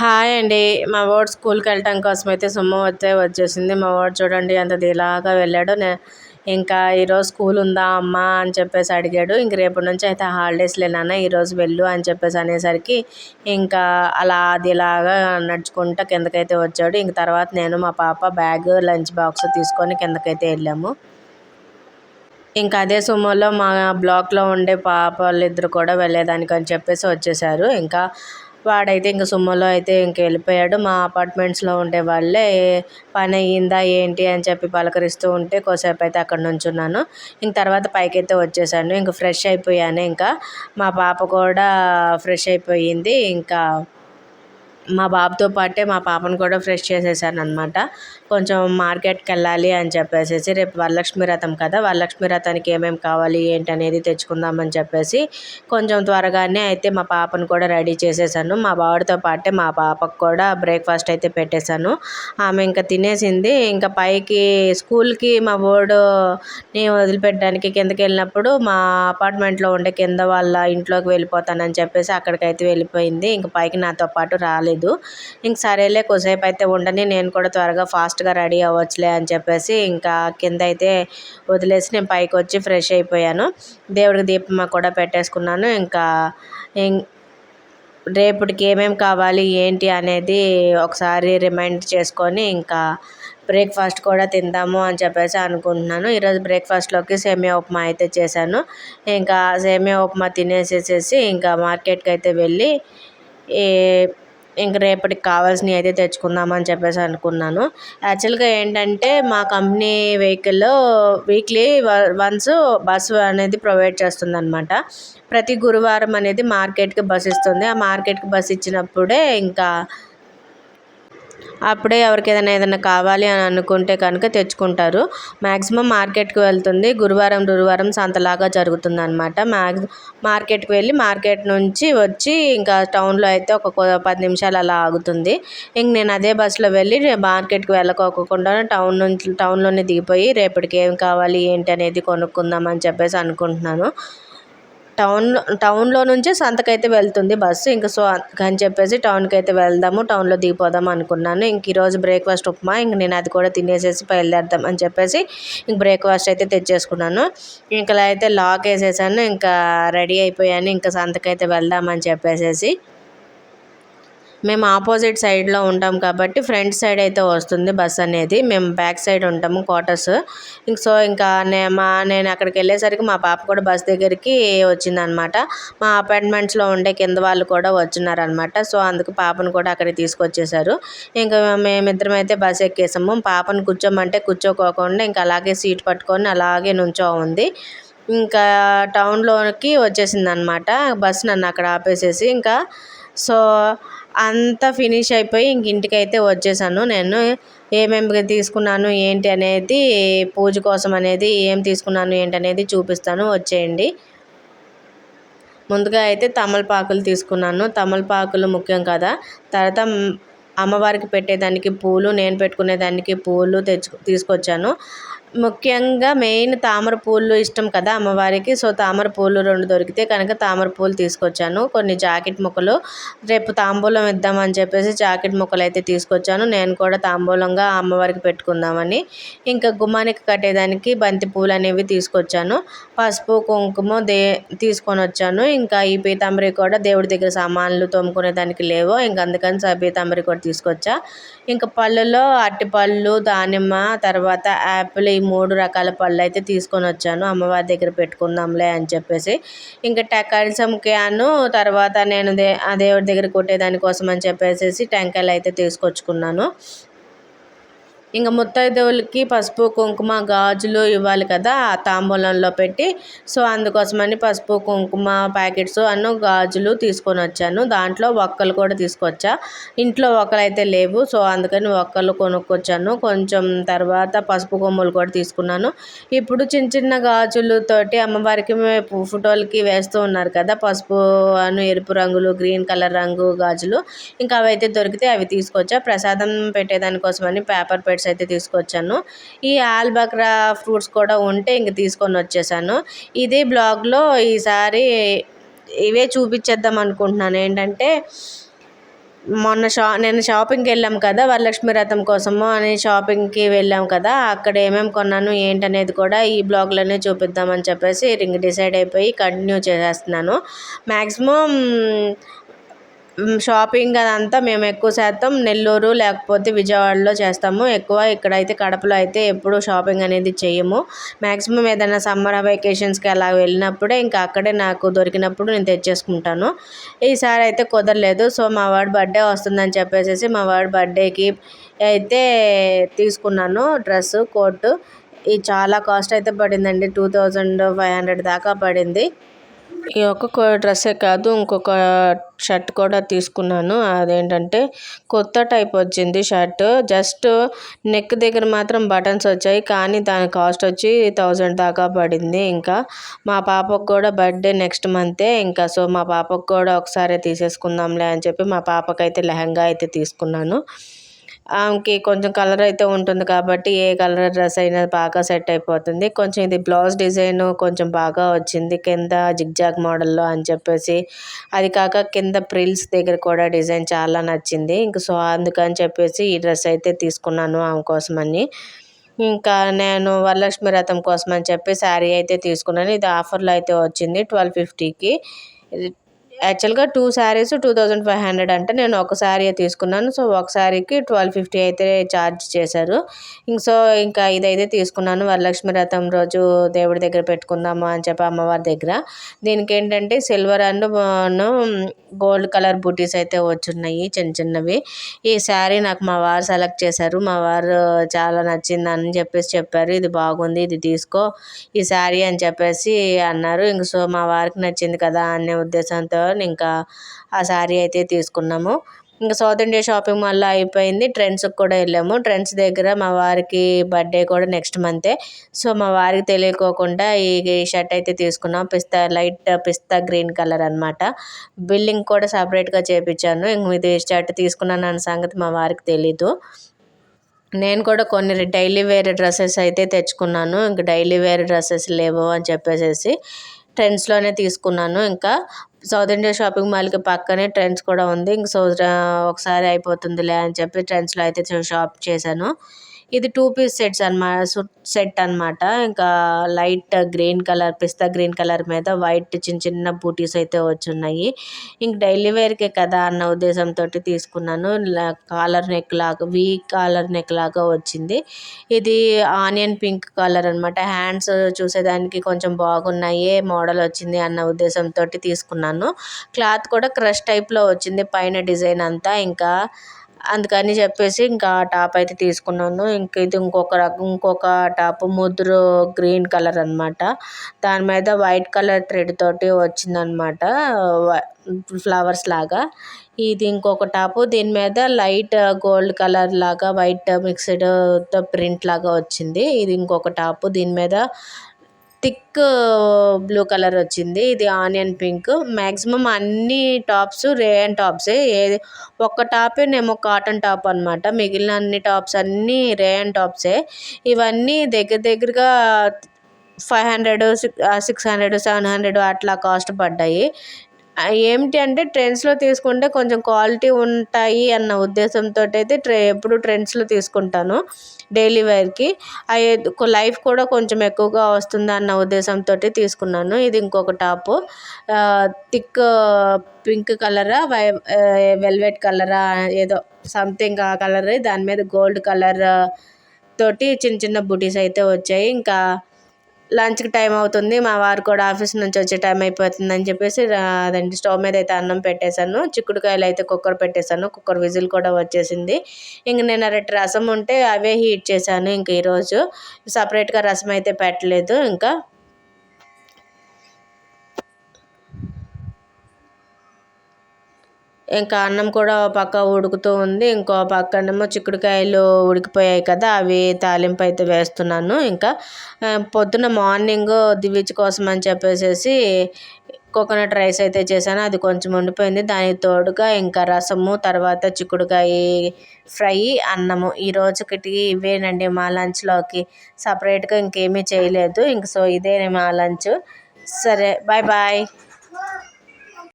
Hi అండి. మా వాడు స్కూల్కి వెళ్ళటం కోసం అయితే సుమ్మ వచ్చే వచ్చేసింది. మా వాడు చూడండి అంత ఇలాగా వెళ్ళాడు. నే ఇంకా ఈరోజు స్కూల్ ఉందా అమ్మా అని చెప్పేసి అడిగాడు. ఇంక రేపటి నుంచి అయితే హాలిడేస్ లేనా ఈరోజు వెళ్ళు అని చెప్పేసి అనేసరికి ఇంకా అలా అదిలాగా నడుచుకుంటా కిందకైతే వచ్చాడు. ఇంక తర్వాత నేను మా పాప బ్యాగ్ లంచ్ బాక్స్ తీసుకొని కిందకైతే వెళ్ళాము. ఇంకా అదే సుమోలో మా బ్లాక్లో ఉండే పాప వాళ్ళిద్దరు కూడా వెళ్ళేదానికి అని చెప్పేసి వచ్చేసారు. ఇంకా వాడైతే ఇంక సుమ్మలో అయితే ఇంక వెళ్ళిపోయాడు. మా అపార్ట్మెంట్స్లో ఉండే వాళ్ళే పని అయ్యిందా ఏంటి అని చెప్పి పలకరిస్తూ ఉంటే కోసేపు అయితే అక్కడ నుంచున్నాను. ఇంక తర్వాత పైకి అయితే వచ్చేసాను. ఇంక ఫ్రెష్ అయిపోయాను. ఇంకా మా పాప కూడా ఫ్రెష్ అయిపోయింది. ఇంకా మా బాబుతో పాటే మా పాపను కూడా ఫ్రెష్ చేసేసాను అనమాట కొంచెం మార్కెట్కి వెళ్ళాలి అని చెప్పేసి రేపు వరలక్ష్మి రథం కదా వరలక్ష్మి రథానికి ఏమేమి కావాలి ఏంటి అనేది తెచ్చుకుందామని చెప్పేసి కొంచెం త్వరగానే అయితే మా పాపను కూడా రెడీ చేసేసాను. మా బాబుతో పాటే మా పాపకు కూడా బ్రేక్ఫాస్ట్ అయితే పెట్టేశాను. ఆమె ఇంకా తినేసింది. ఇంకా పైకి స్కూల్కి మా బోర్డు వదిలిపెట్టడానికి కిందకి వెళ్ళినప్పుడు మా అపార్ట్మెంట్లో ఉండే కింద వాళ్ళ ఇంట్లోకి వెళ్ళిపోతానని చెప్పేసి అక్కడికైతే వెళ్ళిపోయింది. ఇంకా పైకి నాతో పాటు రాలేదు. ఇంక సరేలే కొద్దిసేపు అయితే ఉండని నేను కూడా త్వరగా ఫాస్ట్గా రెడీ అవ్వచ్చులే అని చెప్పేసి ఇంకా కింద అయితే వదిలేసి నేను పైకి వచ్చి ఫ్రెష్ అయిపోయాను. దేవుడికి దీపం కూడా పెట్టేసుకున్నాను. ఇంకా రేపటికి ఏమేమి కావాలి ఏంటి అనేది ఒకసారి రిమైండ్ చేసుకొని ఇంకా బ్రేక్ఫాస్ట్ కూడా తిందాము అని చెప్పేసి అనుకుంటున్నాను. ఈరోజు బ్రేక్ఫాస్ట్లోకి సేమియా ఉప్మా అయితే చేశాను. ఇంకా సేమియా ఉప్మా తినేసేసేసి ఇంకా మార్కెట్కి అయితే వెళ్ళి ఏ ఇంక రేపటికి కావాల్సినవి అయితే తెచ్చుకుందామని చెప్పేసి అనుకున్నాను. యాక్చువల్గా ఏంటంటే మా కంపెనీ వెహికల్లో వీక్లీ వన్స్ బస్సు అనేది ప్రొవైడ్ చేస్తుంది అనమాట ప్రతి గురువారం అనేది మార్కెట్కి బస్ ఇస్తుంది. ఆ మార్కెట్కి బస్ ఇచ్చినప్పుడే ఇంకా అప్పుడే ఎవరికి ఏదైనా ఏదైనా కావాలి అని అనుకుంటే కనుక తెచ్చుకుంటారు. మ్యాక్సిమం మార్కెట్కి వెళ్తుంది. గురువారం గురువారం సంతలాగా జరుగుతుంది అనమాట మ్యాక్స్ మార్కెట్కి వెళ్ళి మార్కెట్ నుంచి వచ్చి ఇంకా టౌన్లో అయితే ఒక పది నిమిషాలు అలా ఆగుతుంది. ఇంక నేను అదే బస్సులో వెళ్ళి మార్కెట్కి వెళ్ళకోకుండా టౌన్ నుంచి టౌన్లోనే దిగిపోయి రేపటికి ఏం కావాలి ఏంటి అనేది కొనుక్కుందామని చెప్పేసి అనుకుంటున్నాను. టౌన్ టౌన్లో నుంచి సంతకైతే వెళ్తుంది బస్సు. ఇంకా సో అని చెప్పేసి టౌన్కి అయితే వెళ్దాము టౌన్లో దిగిపోదాం అనుకున్నాను. ఇంక ఈరోజు బ్రేక్ఫాస్ట్ ఉప్మా ఇంక నేను అది కూడా తినేసేసి బయలుదేరదాం అని చెప్పేసి ఇంక బ్రేక్ఫాస్ట్ అయితే తెచ్చేసుకున్నాను. ఇంకా అయితే లాక్ వేసేసాను ఇంకా రెడీ అయిపోయాను ఇంకా సంతకైతే వెళ్దామని చెప్పేసేసి. మేము ఆపోజిట్ సైడ్లో ఉంటాం కాబట్టి ఫ్రంట్ సైడ్ అయితే వస్తుంది బస్ అనేది. మేము బ్యాక్ సైడ్ ఉంటాము క్వార్టర్స్. ఇంక సో ఇంకా నే మా నేను అక్కడికి వెళ్ళేసరికి మా పాప కూడా బస్ దగ్గరికి వచ్చిందనమాట. మా అపార్ట్మెంట్స్లో ఉండే కింద వాళ్ళు కూడా వచ్చినారనమాట. సో అందుకు పాపను కూడా అక్కడికి తీసుకొచ్చేసారు. ఇంకా మేమిద్దరం అయితే బస్ ఎక్కేసాము. పాపను కూర్చోమంటే కూర్చోకోకుండా ఇంకా అలాగే సీట్ పట్టుకొని అలాగే నుంచో ఉంది ఇంకా టౌన్లోకి వచ్చేసింది అనమాట బస్ నన్ను అక్కడ ఆపేసేసి. ఇంకా సో అంతా ఫినిష్ అయిపోయి ఇంక ఇంటికైతే వచ్చేసాను. నేను ఏమేమి తీసుకున్నాను ఏంటి అనేది పూజ కోసం అనేది ఏం తీసుకున్నాను ఏంటి అనేది చూపిస్తాను. వచ్చేయండి. ముందుగా అయితే తమలపాకులు తీసుకున్నాను. తమలపాకులు ముఖ్యం కదా. తర్వాత అమ్మవారికి పెట్టేదానికి పూలు నేను పెట్టుకునేదానికి పూలు తెచ్చు తీసుకొచ్చాను. ముఖ్యంగా మెయిన్ తామర పూలు ఇష్టం కదా అమ్మవారికి. సో తామర పూలు రెండు దొరికితే కనుక తామర పూలు తీసుకొచ్చాను. కొన్ని జాకెట్ ముక్కలు రేపు తాంబూలం ఇద్దామని చెప్పేసి జాకెట్ ముక్కలు అయితే తీసుకొచ్చాను. నేను కూడా తాంబూలంగా అమ్మవారికి పెట్టుకుందామని. ఇంకా గుమ్మానికి కట్టేదానికి బంతి పూలు అనేవి తీసుకొచ్చాను. పసుపు కుంకుమ దే తీసుకొని వచ్చాను. ఇంకా ఈ పీతాంబరి కూడా దేవుడి దగ్గర సామాన్లు తోముకునే దానికి లేవో. ఇంకా అందుకని పీతాంబరి కూడా తీసుకొచ్చా. ఇంకా పళ్ళులో అరటిపళ్ళు దానిమ్మ తర్వాత యాపిల్ మూడు రకాల పళ్ళు అయితే తీసుకొని వచ్చాను. అమ్మవారి దగ్గర పెట్టుకుందాంలే అని చెప్పేసి. ఇంకా టెకాయిల్సం క్యాను తర్వాత నేను దే ఆ దేవుడి దగ్గర కొట్టేదానికోసం అని చెప్పేసి టెంకాయలు అయితే తీసుకొచ్చుకున్నాను. ఇంకా ముత్తైదువులకి పసుపు కుంకుమ గాజులు ఇవ్వాలి కదా ఆ తాంబూలంలో పెట్టి. సో అందుకోసమని పసుపు కుంకుమ ప్యాకెట్స్ అన్న గాజులు తీసుకొని వచ్చాను. దాంట్లో ఒక్కలు కూడా తీసుకొచ్చా. ఇంట్లో ఒక్కలు అయితే లేవు. సో అందుకని ఒక్కలు కొనుక్కొచ్చాను. కొంచెం తర్వాత పసుపు కొమ్ములు కూడా తీసుకున్నాను. ఇప్పుడు చిన్న చిన్న గాజులతోటి అమ్మవారికి ఫోటోలకి వేస్తూ ఉన్నారు కదా పసుపు అను ఎరుపు రంగులు గ్రీన్ కలర్ రంగు గాజులు. ఇంకా అవైతే దొరికితే అవి తీసుకొచ్చా. ప్రసాదం పెట్టేదానికోసమని పేపర్ పెట్టి ప్యాకెట్స్ అయితే తీసుకొచ్చాను. ఈ ఆల్బక్రా ఫ్రూట్స్ కూడా ఉంటే ఇంక తీసుకొని వచ్చేసాను. ఇది బ్లాగ్లో ఈసారి ఇవే చూపించేద్దాం అనుకుంటున్నాను. ఏంటంటే మొన్న షా నేను షాపింగ్కి వెళ్ళాం కదా వరలక్ష్మి రథం కోసము అని షాపింగ్కి వెళ్ళాం కదా అక్కడ ఏమేమి కొన్నాను ఏంటనేది కూడా ఈ బ్లాగ్లోనే చూపిద్దామని చెప్పేసి రింగ్ డిసైడ్ అయిపోయి కంటిన్యూ చేసేస్తున్నాను. మ్యాక్సిమం షాపింగ్ అదంతా మేము ఎక్కువ శాతం నెల్లూరు లేకపోతే విజయవాడలో చేస్తాము. ఎక్కువ ఇక్కడైతే కడపలో అయితే ఎప్పుడు షాపింగ్ అనేది చేయము మ్యాక్సిమం ఏదైనా సమ్మర్ వెకేషన్స్కి అలా వెళ్ళినప్పుడే ఇంకా అక్కడే నాకు దొరికినప్పుడు నేను తెచ్చేసుకుంటాను. ఈసారి అయితే కుదరలేదు. సో మా వాడి బర్త్డే వస్తుందని చెప్పేసి మా వాడి బర్త్డేకి అయితే తీసుకున్నాను డ్రెస్ కోట్. ఇది చాలా కాస్ట్ అయితే పడిందండి. టూ థౌజండ్ ఫైవ్ హండ్రెడ్ దాకా పడింది. ఈ ఒక్క డ్రెస్సే కాదు ఇంకొక షర్ట్ కూడా తీసుకున్నాను. అదేంటంటే కొత్త టైప్ వచ్చింది షర్ట్. జస్ట్ నెక్ దగ్గర మాత్రం బటన్స్ వచ్చాయి కానీ దాని కాస్ట్ వచ్చి థౌజండ్ దాకా పడింది ఇంకా. మా పాపకు కూడా బర్త్డే నెక్స్ట్ మంతే ఇంకా సో మా పాపకు కూడా ఒకసారి తీసేసుకుందాంలే అని చెప్పి మా పాపకైతే లెహంగా అయితే తీసుకున్నాను. ఆమెకి కొంచెం కలర్ అయితే ఉంటుంది కాబట్టి ఏ కలర్ డ్రెస్ అయినా బాగా సెట్ అయిపోతుంది. కొంచెం ఇది బ్లౌజ్ డిజైన్ కొంచెం బాగా వచ్చింది కింద జిగ్జాగ్ మోడల్లో అని చెప్పేసి. అది కాక కింద ప్రిల్స్ దగ్గర కూడా డిజైన్ చాలా నచ్చింది. ఇంక సో అందుకని చెప్పేసి ఈ డ్రెస్ అయితే తీసుకున్నాను ఆమె కోసమని ఇంకా నేను వరలక్ష్మి రథం కోసం అని చెప్పి శారీ అయితే తీసుకున్నాను. ఇది ఆఫర్లో అయితే వచ్చింది ట్వెల్వ్ ఫిఫ్టీకి. యాక్చువల్గా two saris two thousand five hundred అంటే నేను ఒక శారీ తీసుకున్నాను. సో ఒక శారీకి ట్వెల్వ్ ఫిఫ్టీ అయితే ఛార్జ్ చేశారు. ఇంక సో ఇంకా ఇదైతే తీసుకున్నాను. వరలక్ష్మి రథం రోజు దేవుడి దగ్గర పెట్టుకుందాము అని చెప్పి అమ్మవారి దగ్గర. దీనికి ఏంటంటే సిల్వర్ అండ్ గోల్డ్ కలర్ బూటీస్ అయితే వచ్చున్నాయి చిన్న చిన్నవి. ఈ శారీ నాకు మా వారు సెలెక్ట్ చేశారు. మా వారు చాలా నచ్చింది అని చెప్పేసి చెప్పారు. ఇది బాగుంది ఇది తీసుకో ఈ శారీ అని చెప్పేసి అన్నారు. ఇంక సో మా వారికి నచ్చింది కదా అనే ఉద్దేశంతో ఇంకా ఆ శారీ అయితే తీసుకున్నాము. ఇంకా సౌత్ ఇండియా షాపింగ్ మాల్లో అయిపోయింది. ట్రెండ్స్కి కూడా వెళ్ళాము. ట్రెండ్స్ దగ్గర మా వారికి బర్త్డే కూడా నెక్స్ట్ మంతే సో మా వారికి తెలియకోకుండా ఈ షర్ట్ అయితే తీసుకున్నాం. పిస్తా లైట్ పిస్తా గ్రీన్ కలర్ అనమాట బిల్లింగ్ కూడా సపరేట్గా చేయించాను ఇంక ఇది షర్ట్ తీసుకున్నాను అన్న సంగతి మా వారికి తెలీదు. నేను కూడా కొన్ని డైలీ వేర్ డ్రెస్సెస్ అయితే తెచ్చుకున్నాను. ఇంక డైలీ వేర్ డ్రెస్సెస్ లేవు అని చెప్పేసి ట్రెండ్స్లోనే తీసుకున్నాను. ఇంకా సౌత్ ఇండియా షాపింగ్ మాల్కి పక్కనే ట్రెండ్స్ కూడా ఉంది. ఇంక సో ఒకసారి అయిపోతుందిలే అని చెప్పి ట్రెండ్స్లో అయితే షాప్ చేశాను. ఇది టూ పీస్ సెట్స్ అనమాట సెట్ అనమాట. ఇంకా లైట్ గ్రీన్ కలర్ పిస్తా గ్రీన్ కలర్ మీద వైట్ చిన్న చిన్న బూటీస్ అయితే వచ్చున్నాయి. ఇంక డైలీ వేర్కే కదా అన్న ఉద్దేశంతో తీసుకున్నాను. కాలర్ నెక్ లాగా వీ కాలర్ నెక్ లాగా వచ్చింది. ఇది ఆనియన్ పింక్ కలర్ అనమాట. హ్యాండ్స్ చూసేదానికి కొంచెం బాగున్నాయి మోడల్ వచ్చింది అన్న ఉద్దేశంతో తీసుకున్నాను. క్లాత్ కూడా క్రష్ టైప్లో వచ్చింది పైన డిజైన్ అంతా. ఇంకా అందుకని చెప్పేసి ఇంకా టాప్ అయితే తీసుకున్నాను. ఇంక ఇది ఇంకొక రకం ఇంకొక టాప్ ముదురు గ్రీన్ కలర్ అనమాట దాని మీద వైట్ కలర్ థ్రెడ్ తోటి వచ్చిందనమాట ఫ్లవర్స్ లాగా. ఇది ఇంకొక టాపు దీని మీద లైట్ గోల్డ్ కలర్ లాగా వైట్ మిక్స్డ్ ప్రింట్ లాగా వచ్చింది. ఇది ఇంకొక టాపు దీని మీద థిక్ బ్లూ కలర్ వచ్చింది. ఇది ఆనియన్ పింక్. మ్యాక్సిమం అన్ని టాప్స్ రేయన్ టాప్సే. ఏది ఒక్క టాపేనేమో కాటన్ టాప్ అనమాట మిగిలిన అన్ని టాప్స్ అన్నీ రేయన్ టాప్సే. ఇవన్నీ దగ్గర దగ్గరగా five hundred six hundred seven hundred అట్లా కాస్ట్ పడ్డాయి. ఏమిటి అంటే ట్రెండ్స్లో తీసుకుంటే కొంచెం క్వాలిటీ ఉంటాయి అన్న ఉద్దేశంతో అయితే ట్రె ఎప్పుడు ట్రెండ్స్లో తీసుకుంటాను డైలీ వేర్కి లైఫ్ కూడా కొంచెం ఎక్కువగా వస్తుంది అన్న ఉద్దేశంతో తీసుకున్నాను. ఇది ఇంకొక టాపు థిక్ పింక్ కలరా వై వెల్వెట్ కలరా ఏదో సంథింగ్ ఆ కలర్ దాని మీద గోల్డ్ కలర్ తోటి చిన్న చిన్న బుటీస్ అయితే వచ్చాయి. ఇంకా లంచ్కి టైం అవుతుంది. మా వారు కూడా ఆఫీస్ నుంచి వచ్చే టైం అయిపోతుంది అని చెప్పేసి అదండి స్టవ్ మీద అయితే అన్నం పెట్టేశాను. చిక్కుడుకాయలు అయితే కుక్కర్ పెట్టేశాను. కుక్కర్ విజిల్ కూడా వచ్చేసింది. ఇంక నేను అరటి రసం ఉంటే అవే హీట్ చేశాను ఇంక ఈరోజు. సపరేట్గా రసం అయితే పెట్టలేదు. ఇంకా ఇంకా అన్నం కూడా పక్క ఉడుకుతూ ఉంది. ఇంకో పక్కనేమో చిక్కుడుకాయలు ఉడికిపోయాయి కదా అవి తాలింపు అయితే వేస్తున్నాను. ఇంకా పొద్దున మార్నింగ్ దివిచ్ కోసం అని చెప్పేసి కోకోనట్ రైస్ అయితే చేశాను. అది కొంచెం ఉండిపోయింది. దానికి తోడుగా ఇంకా రసము తర్వాత చిక్కుడుకాయ ఫ్రై అన్నము. ఈ రోజుకి ఇవేనండి మా లంచ్లోకి. సపరేట్గా ఇంకేమీ చేయలేదు. ఇంక సో ఇదే మా లంచ్. సరే బాయ్ బాయ్.